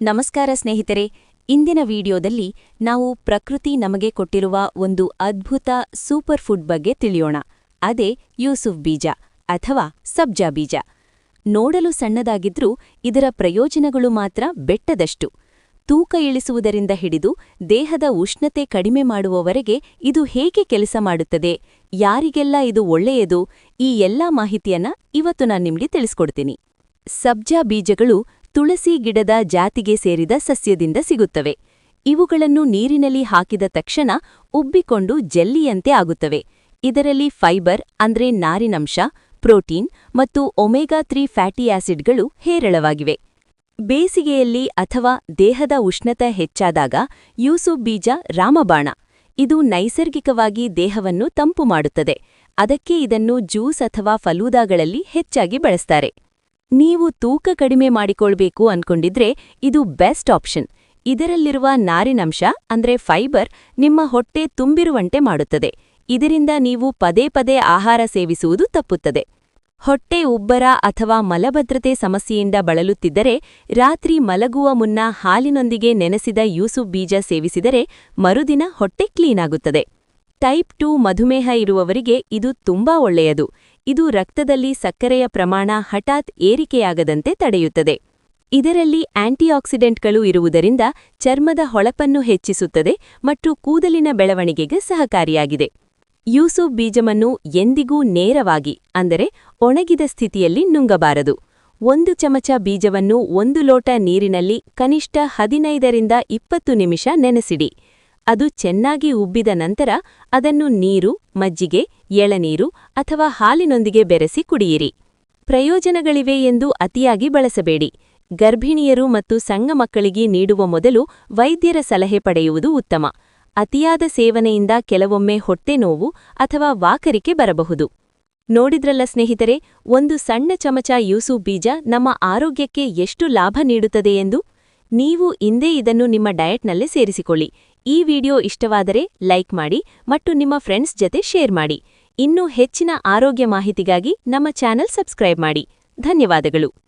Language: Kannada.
ನಮಸ್ಕಾರ ಸ್ನೇಹಿತರೆ, ಇಂದಿನ ವಿಡಿಯೋದಲ್ಲಿ ನಾವು ಪ್ರಕೃತಿ ನಮಗೆ ಕೊಟ್ಟಿರುವ ಒಂದು ಅದ್ಭುತ ಸೂಪರ್ ಫುಡ್ ಬಗ್ಗೆ ತಿಳಿಯೋಣ. ಅದೇ ಯೂಸುಫ್ ಬೀಜ ಅಥವಾ ಸಬ್ಜಾ ಬೀಜ. ನೋಡಲು ಸಣ್ಣದಾಗಿದ್ರೂ ಇದರ ಪ್ರಯೋಜನಗಳು ಮಾತ್ರ ಬೆಟ್ಟದಷ್ಟು. ತೂಕ ಇಳಿಸುವುದರಿಂದ ಹಿಡಿದು ದೇಹದ ಉಷ್ಣತೆ ಕಡಿಮೆ ಮಾಡುವವರೆಗೆ ಇದು ಹೇಗೆ ಕೆಲಸ ಮಾಡುತ್ತದೆ, ಯಾರಿಗೆಲ್ಲ ಇದು ಒಳ್ಳೆಯದು, ಈ ಎಲ್ಲಾ ಮಾಹಿತಿಯನ್ನ ಇವತ್ತು ನಾನು ನಿಮಗೆ ತಿಳಿಸ್ಕೊಡ್ತೀನಿ. ಸಬ್ಜಾ ಬೀಜಗಳು ತುಳಸಿ ಗಿಡದ ಜಾತಿಗೆ ಸೇರಿದ ಸಸ್ಯದಿಂದ ಸಿಗುತ್ತವೆ. ಇವುಗಳನ್ನು ನೀರಿನಲ್ಲಿ ಹಾಕಿದ ತಕ್ಷಣ ಉಬ್ಬಿಕೊಂಡು ಜೆಲ್ಲಿಯಂತೆ ಆಗುತ್ತವೆ. ಇದರಲ್ಲಿ ಫೈಬರ್ ಅಂದ್ರೆ ನಾರಿನಂಶ, ಪ್ರೋಟೀನ್ ಮತ್ತು ಒಮೆಗಾ ತ್ರೀ ಫ್ಯಾಟಿ ಆಸಿಡ್ಗಳು ಹೇರಳವಾಗಿವೆ. ಬೇಸಿಗೆಯಲ್ಲಿ ಅಥವಾ ದೇಹದ ಉಷ್ಣತೆ ಹೆಚ್ಚಾದಾಗ ಯೂಸುಫ್ ಬೀಜ ರಾಮಬಾಣ. ಇದು ನೈಸರ್ಗಿಕವಾಗಿ ದೇಹವನ್ನು ತಂಪು ಮಾಡುತ್ತದೆ. ಅದಕ್ಕೆ ಇದನ್ನು ಜ್ಯೂಸ್ ಅಥವಾ ಫಲೂದಾಗಳಲ್ಲಿ ಹೆಚ್ಚಾಗಿ ಬಳಸ್ತಾರೆ. ನೀವು ತೂಕ ಕಡಿಮೆ ಮಾಡಿಕೊಳ್ಬೇಕು ಅನ್ಕೊಂಡಿದ್ರೆ ಇದು ಬೆಸ್ಟ್ ಆಪ್ಷನ್. ಇದರಲ್ಲಿರುವ ನಾರಿನಂಶ, ಅಂದ್ರೆ ಫೈಬರ್, ನಿಮ್ಮ ಹೊಟ್ಟೆ ತುಂಬಿರುವಂತೆ ಮಾಡುತ್ತದೆ. ಇದರಿಂದ ನೀವು ಪದೇ ಪದೇ ಆಹಾರ ಸೇವಿಸುವುದು ತಪ್ಪುತ್ತದೆ. ಹೊಟ್ಟೆ ಉಬ್ಬರ ಅಥವಾ ಮಲಭದ್ರತೆ ಸಮಸ್ಯೆಯಿಂದ ಬಳಲುತ್ತಿದ್ದರೆ, ರಾತ್ರಿ ಮಲಗುವ ಮುನ್ನ ಹಾಲಿನೊಂದಿಗೆ ನೆನೆಸಿದ ಯೂಸುಫ್ ಬೀಜ ಸೇವಿಸಿದರೆ ಮರುದಿನ ಹೊಟ್ಟೆ ಕ್ಲೀನ್ ಆಗುತ್ತದೆ. ಟೈಪ್ ಟು ಮಧುಮೇಹ ಇರುವವರಿಗೆ ಇದು ತುಂಬಾ ಒಳ್ಳೆಯದು. ಇದು ರಕ್ತದಲ್ಲಿ ಸಕ್ಕರೆಯ ಪ್ರಮಾಣ ಹಠಾತ್ ಏರಿಕೆಯಾಗದಂತೆ ತಡೆಯುತ್ತದೆ. ಇದರಲ್ಲಿ ಆಂಟಿಆಕ್ಸಿಡೆಂಟ್ಗಳು ಇರುವುದರಿಂದ ಚರ್ಮದ ಹೊಳಪನ್ನು ಹೆಚ್ಚಿಸುತ್ತದೆ ಮತ್ತು ಕೂದಲಿನ ಬೆಳವಣಿಗೆಗೆ ಸಹಕಾರಿಯಾಗಿದೆ. ಯೂಸುಫ್ ಬೀಜವನ್ನು ಎಂದಿಗೂ ನೇರವಾಗಿ, ಅಂದರೆ ಒಣಗಿದ ಸ್ಥಿತಿಯಲ್ಲಿ ನುಂಗಬಾರದು. ಒಂದು ಚಮಚ ಬೀಜವನ್ನು ಒಂದು ಲೋಟ ನೀರಿನಲ್ಲಿ ಕನಿಷ್ಠ ಹದಿನೈದರಿಂದ ಇಪ್ಪತ್ತು ನಿಮಿಷ ನೆನೆಸಿಡಿ. ಅದು ಚೆನ್ನಾಗಿ ಉಬ್ಬಿದ ನಂತರ ಅದನ್ನು ನೀರು, ಮಜ್ಜಿಗೆ, ಎಳನೀರು ಅಥವಾ ಹಾಲಿನೊಂದಿಗೆ ಬೆರೆಸಿ ಕುಡಿಯಿರಿ. ಪ್ರಯೋಜನಗಳಿವೆ ಎಂದು ಅತಿಯಾಗಿ ಬಳಸಬೇಡಿ. ಗರ್ಭಿಣಿಯರು ಮತ್ತು ಸಣ್ಣ ಮಕ್ಕಳಿಗೆ ನೀಡುವ ಮೊದಲು ವೈದ್ಯರ ಸಲಹೆ ಪಡೆಯುವುದು ಉತ್ತಮ. ಅತಿಯಾದ ಸೇವನೆಯಿಂದ ಕೆಲವೊಮ್ಮೆ ಹೊಟ್ಟೆ ನೋವು ಅಥವಾ ವಾಕರಿಕೆ ಬರಬಹುದು. ನೋಡಿದ್ರಲ್ಲ ಸ್ನೇಹಿತರೆ, ಒಂದು ಸಣ್ಣ ಚಮಚ ಯೂಸು ಬೀಜ ನಮ್ಮ ಆರೋಗ್ಯಕ್ಕೆ ಎಷ್ಟು ಲಾಭ ನೀಡುತ್ತದೆ ಎಂದು? ನೀವು ಇಂದೇ ಇದನ್ನು ನಿಮ್ಮ ಡಯಟ್ನಲ್ಲೇ ಸೇರಿಸಿಕೊಳ್ಳಿ. ಈ ವಿಡಿಯೋ ಇಷ್ಟವಾದರೆ ಲೈಕ್ ಮಾಡಿ ಮತ್ತು ನಿಮ್ಮ ಫ್ರೆಂಡ್ಸ್ ಜತೆ ಶೇರ್ ಮಾಡಿ. ಇನ್ನೂ ಹೆಚ್ಚಿನ ಆರೋಗ್ಯ ಮಾಹಿತಿಗಾಗಿ ನಮ್ಮ ಚಾನೆಲ್ ಸಬ್ಸ್ಕ್ರೈಬ್ ಮಾಡಿ. ಧನ್ಯವಾದಗಳು.